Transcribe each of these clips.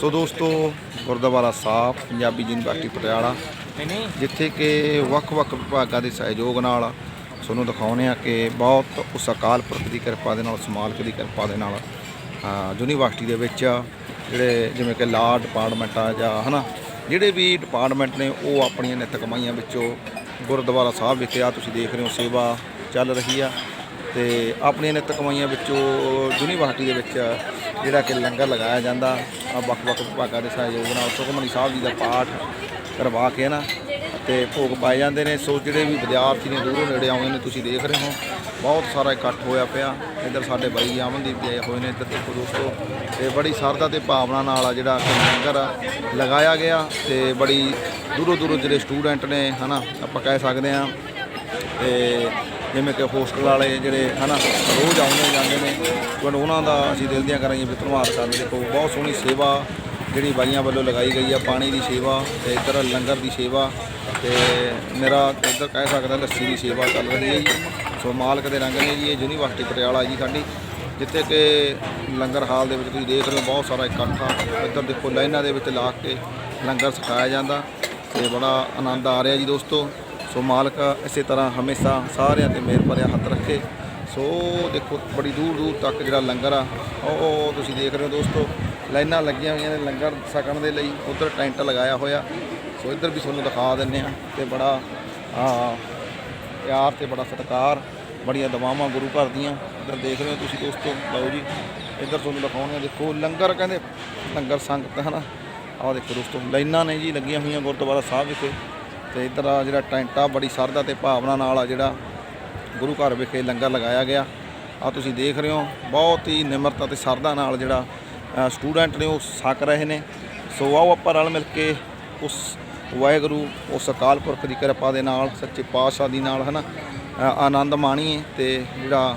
ਸੋ ਦੋਸਤੋ, ਗੁਰਦੁਆਰਾ ਸਾਹਿਬ, ਪੰਜਾਬੀ ਯੂਨੀਵਰਸਿਟੀ ਪਟਿਆਲਾ, ਜਿੱਥੇ ਕਿ ਵੱਖ-ਵੱਖ ਵਿਭਾਗਾਂ ਦੇ ਸਹਿਯੋਗ ਨਾਲ ਤੁਹਾਨੂੰ ਦਿਖਾਉਂਦੇ ਆ ਕਿ ਬਹੁਤ ਉਸ ਅਕਾਲ ਪੁਰਖ ਦੀ ਕਿਰਪਾ ਦੇ ਨਾਲ ਸਮਾਲਕ ਦੀ ਕਿਰਪਾ ਦੇ ਨਾਲ ਯੂਨੀਵਰਸਿਟੀ ਦੇ ਵਿੱਚ ਜਿਹੜੇ ਜਿਵੇਂ ਕਿ ਲਾ ਡਿਪਾਰਟਮੈਂਟ ਆ ਜਾਂ ਹਨਾ, ਜਿਹੜੇ ਵੀ ਡਿਪਾਰਟਮੈਂਟ ਨੇ, ਉਹ ਆਪਣੀਆਂ ਨਿੱਤ ਕਮਾਈਆਂ ਵਿੱਚੋਂ ਗੁਰਦੁਆਰਾ ਸਾਹਿਬ ਵਿਖੇ ਆ। ਤੁਸੀਂ ਦੇਖ ਰਹੇ ਹੋ ਸੇਵਾ ਚੱਲ ਰਹੀ ਆ। ਤੇ ਆਪਣੀਆਂ ਨਿੱਤ ਕਮਾਈਆਂ ਵਿੱਚੋਂ ਯੂਨੀਵਰਸਿਟੀ ਦੇ ਵਿੱਚ ਜਿਹੜਾ ਕਿ ਲੰਗਰ ਲਗਾਇਆ ਜਾਂਦਾ ਆ ਵੱਖ-ਵੱਖ ਵਿਭਾਗਾਂ ਦੇ ਸਹਿਯੋਗ ਨਾਲ ਸੁਖਮਨੀ ਸਾਹਿਬ ਜੀ ਦਾ ਪਾਠ ਕਰਵਾ ਕੇ ਨਾ ਤੇ ਭੋਗ ਪਾਏ ਜਾਂਦੇ ਨੇ। ਸੋ ਜਿਹੜੇ ਵੀ ਵਿਦਿਆਰਥੀ ਨੇ ਦੂਰੋਂ ਨੇੜੇ ਆਉਂਦੇ ਨੇ, ਤੁਸੀਂ ਦੇਖ ਰਹੇ ਹੋ, ਬਹੁਤ ਸਾਰਾ ਇਕੱਠ ਹੋਇਆ ਪਿਆ। ਇੱਧਰ ਸਾਡੇ ਬਾਈ ਜੀ ਅਮਨਦੀਪ ਜੀ ਆਏ ਹੋਏ ਨੇ, ਇੱਧਰ ਦੇਖੋ ਦੋਸਤੋ ਤੇ ਬੜੀ ਸਰਦਾ ਤੇ ਭਾਵਨਾ ਨਾਲ ਆ ਜਿਹੜਾ ਲੰਗਰ ਲਗਾਇਆ ਗਿਆ ਤੇ ਬੜੀ ਦੂਰੋਂ ਦੂਰੋਂ ਜਿਹੜੇ ਸਟੂਡੈਂਟ ਨੇ ਹਨਾ, ਆਪਾਂ ਕਹਿ ਸਕਦੇ ਆ ਤੇ ਜਿਵੇਂ ਕਿ ਹੋਸਟਲ ਵਾਲੇ ਜਿਹੜੇ ਹਨਾ, ਰੋਜ਼ ਆਉਂਦੇ ਜਾਂਦੇ ਨੇ ਪਰ ਉਹਨਾਂ ਦਾ ਅਸੀਂ ਦਿਲ ਦੀਆਂ ਕਰਾਂਗੇ ਵੀ ਧੰਨਵਾਦ ਕਰਦੇ ਦੇਖੋ, ਬਹੁਤ ਸੋਹਣੀ ਸੇਵਾ ਜਿਹੜੀ ਬਾਈਆਂ ਵੱਲੋਂ ਲਗਾਈ ਗਈ ਆ, ਪਾਣੀ ਦੀ ਸੇਵਾ ਤੇ ਇੱਧਰ ਲੰਗਰ ਦੀ ਸੇਵਾ ਤੇ ਮੇਰਾ ਇੱਧਰ ਕਹਿ ਸਕਦਾ ਲੱਸੀ ਦੀ ਸੇਵਾ ਚੱਲ ਰਹੀ ਹੈ ਜੀ। ਸੋ ਮਾਲਕ ਦੇ ਰੰਗ ਨੇ ਜੀ, ਇਹ ਯੂਨੀਵਰਸਿਟੀ ਪਟਿਆਲਾ ਜੀ ਸਾਡੀ, ਜਿੱਥੇ ਕਿ ਲੰਗਰ ਹਾਲ ਦੇ ਵਿੱਚ ਤੁਸੀਂ ਦੇਖ ਰਹੇ ਹੋ, ਬਹੁਤ ਸਾਰਾ ਇਕੱਠ ਇੱਧਰ ਦੇਖੋ ਲਾਈਨਾਂ ਦੇ ਵਿੱਚ ਲਾ ਕੇ ਲੰਗਰ ਸਿਖਾਇਆ ਜਾਂਦਾ ਤੇ ਬੜਾ ਆਨੰਦ ਆ ਰਿਹਾ ਜੀ ਦੋਸਤੋ। ਸੋ ਮਾਲਕ ਇਸੇ ਤਰ੍ਹਾਂ ਹਮੇਸ਼ਾ ਸਾਰਿਆਂ ਤੇ ਮਿਹਰ ਭਰਿਆ ਹੱਥ ਰੱਖੇ। ਸੋ ਦੇਖੋ, ਬੜੀ ਦੂਰ ਦੂਰ ਤੱਕ ਜਿਹੜਾ ਲੰਗਰ ਆ, ਉਹ ਤੁਸੀਂ ਦੇਖ ਰਹੇ ਹੋ ਦੋਸਤੋ, ਲਾਈਨਾਂ ਲੱਗੀਆਂ ਹੋਈਆਂ ਨੇ ਲੰਗਰ ਛਕਣ ਦੇ ਲਈ। ਉਧਰ ਟੈਂਟ ਲਗਾਇਆ ਹੋਇਆ। ਸੋ ਇੱਧਰ ਵੀ ਤੁਹਾਨੂੰ ਦਿਖਾ ਦਿੰਨੇ ਆ ਤੇ ਬੜਾ ਆ ਪਿਆਰ ਤੇ ਬੜਾ ਸਤਿਕਾਰ, ਬੜੀਆਂ ਦਵਾਵਾਂ ਗੁਰੂ ਘਰ ਦੀਆਂ। ਇੱਧਰ ਦੇਖ ਰਹੇ ਹੋ ਤੁਸੀਂ ਦੋਸਤੋ, ਲਓ ਜੀ, ਇੱਧਰ ਤੁਹਾਨੂੰ ਦਿਖਾਉਣੇ ਦੇਖੋ, ਲੰਗਰ ਕਹਿੰਦੇ, ਲੰਗਰ ਸੰਗਤ ਹੈ ਨਾ। ਆਹ ਦੇਖੋ ਦੋਸਤੋ, ਲਾਈਨਾਂ ਨੇ ਜੀ ਲੱਗੀਆਂ ਹੋਈਆਂ ਗੁਰਦੁਆਰਾ ਸਾਹਿਬ ਵਿਖੇ। ਤੇ ਇੱਧਰ ਆ ਜਿਹੜਾ ਟੈਂਟ ਆ ਬੜੀ ਸਰਦਾ ਤੇ ਭਾਵਨਾ ਨਾਲ ਆ ਜਿਹੜਾ ਗੁਰੂ ਘਰ ਵਿਖੇ ਲੰਗਰ ਲਗਾਇਆ ਗਿਆ। ਆ ਤੁਸੀਂ ਦੇਖ ਰਹੇ ਹੋ ਬਹੁਤ ਹੀ ਨਿਮਰਤਾ ਤੇ ਸਰਦਾ ਨਾਲ ਜਿਹੜਾ ਸਟੂਡੈਂਟ ਨੇ ਉਹ ਸਕ ਰਹੇ ਨੇ। ਸੋ ਆਓ ਆਪਾਂ ਰਲ ਮਿਲ ਕੇ ਉਸ ਵਾਹਿਗੁਰੂ ਉਸ ਅਕਾਲ ਪੁਰਖ ਦੀ ਕਿਰਪਾ ਦੇ ਨਾਲ ਸੱਚੇ ਪਾਤਸ਼ਾਹ ਦੀ ਨਾਲ ਹਨਾ ਅ, ਆਨੰਦ ਮਾਣੀਏ ਤੇ ਜਿਹੜਾ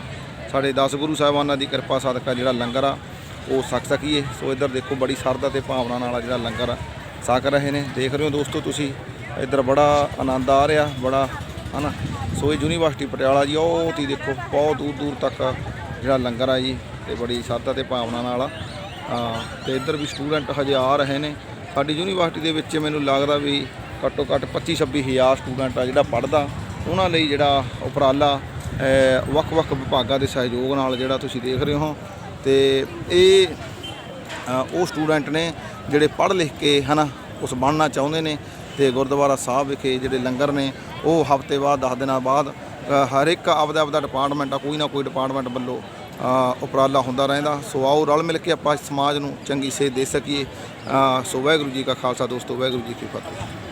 ਸਾਡੇ 10 ਗੁਰੂ ਸਾਹਿਬਾਨਾਂ ਦੀ ਕਿਰਪਾ ਸਦਕਾ ਜਿਹੜਾ ਲੰਗਰ ਆ ਉਹ ਛਕ ਸਕੀਏ। ਸੋ ਇੱਧਰ ਦੇਖੋ ਬੜੀ ਸਰਦਾ ਤੇ ਭਾਵਨਾ ਨਾਲ ਆ ਜਿਹੜਾ ਲੰਗਰ ਆ ਛਕ ਰਹੇ ਨੇ। ਦੇਖ ਰਹੇ ਹੋ ਦੋਸਤੋ ਤੁਸੀਂ ਇੱਧਰ ਬੜਾ ਆਨੰਦ ਆ ਰਿਹਾ, ਬੜਾ, ਹਨਾ? ਸੋ ਇਹ ਯੂਨੀਵਰਸਿਟੀ ਪਟਿਆਲਾ ਜੀ, ਉਹ ਤੀ ਦੇਖੋ, ਬਹੁਤ ਦੂਰ ਦੂਰ ਤੱਕ ਜਿਹੜਾ ਲੰਗਰ ਆ ਜੀ, ਤੇ ਬੜੀ ਸ਼ਰਧਾ ਤੇ ਭਾਵਨਾ ਨਾਲ ਆ। ਤੇ ਇੱਧਰ ਵੀ ਸਟੂਡੈਂਟ ਹਜੇ ਆ ਰਹੇ ਨੇ। ਸਾਡੀ ਯੂਨੀਵਰਸਿਟੀ ਦੇ ਵਿੱਚ ਮੈਨੂੰ ਲੱਗਦਾ ਵੀ ਘੱਟੋ ਘੱਟ 25 26 ਹਜ਼ਾਰ ਸਟੂਡੈਂਟ ਆ ਜਿਹੜਾ ਪੜ੍ਹਦਾ। ਉਹਨਾਂ ਲਈ ਜਿਹੜਾ ਉਪਰਾਲਾ ਵੱਖ-ਵੱਖ ਵਿਭਾਗਾਂ ਦੇ ਸਹਿਯੋਗ ਨਾਲ ਜਿਹੜਾ ਤੁਸੀਂ ਦੇਖ ਰਹੇ ਹੋ। ਤੇ ਇਹ ਉਹ ਸਟੂਡੈਂਟ ਨੇ ਜਿਹੜੇ ਪੜ੍ਹ ਲਿਖ ਕੇ, ਹਨਾ ਉਸ ਬਣਨਾ ਚਾਹੁੰਦੇ ਨੇ ਤੇ ਗੁਰਦੁਆਰਾ ਸਾਹਿਬ ਵਿਖੇ ਜਿਹੜੇ ਲੰਗਰ ਨੇ, ਉਹ ਹਫ਼ਤੇ ਬਾਅਦ 10 ਦਿਨਾਂ ਬਾਅਦ ਹਰ ਇੱਕ ਆਪਦਾ ਆਪਦਾ ਡਿਪਾਰਟਮੈਂਟ ਆ, ਕੋਈ ਨਾ ਕੋਈ ਡਿਪਾਰਟਮੈਂਟ ਵੱਲੋਂ ਉਪਰਾਲਾ ਹੁੰਦਾ ਰਹਿੰਦਾ। ਸੋ ਆਓ ਰਲ ਮਿਲ ਕੇ ਆਪਾਂ ਸਮਾਜ ਨੂੰ ਚੰਗੀ ਸੇਧ ਦੇ ਸਕੀਏ। ਸੋ ਵਾਹਿਗੁਰੂ ਜੀ ਕਾ ਖਾਲਸਾ ਦੋਸਤੋ, ਵਾਹਿਗੁਰੂ ਜੀ ਕੀ ਫਤਿਹ।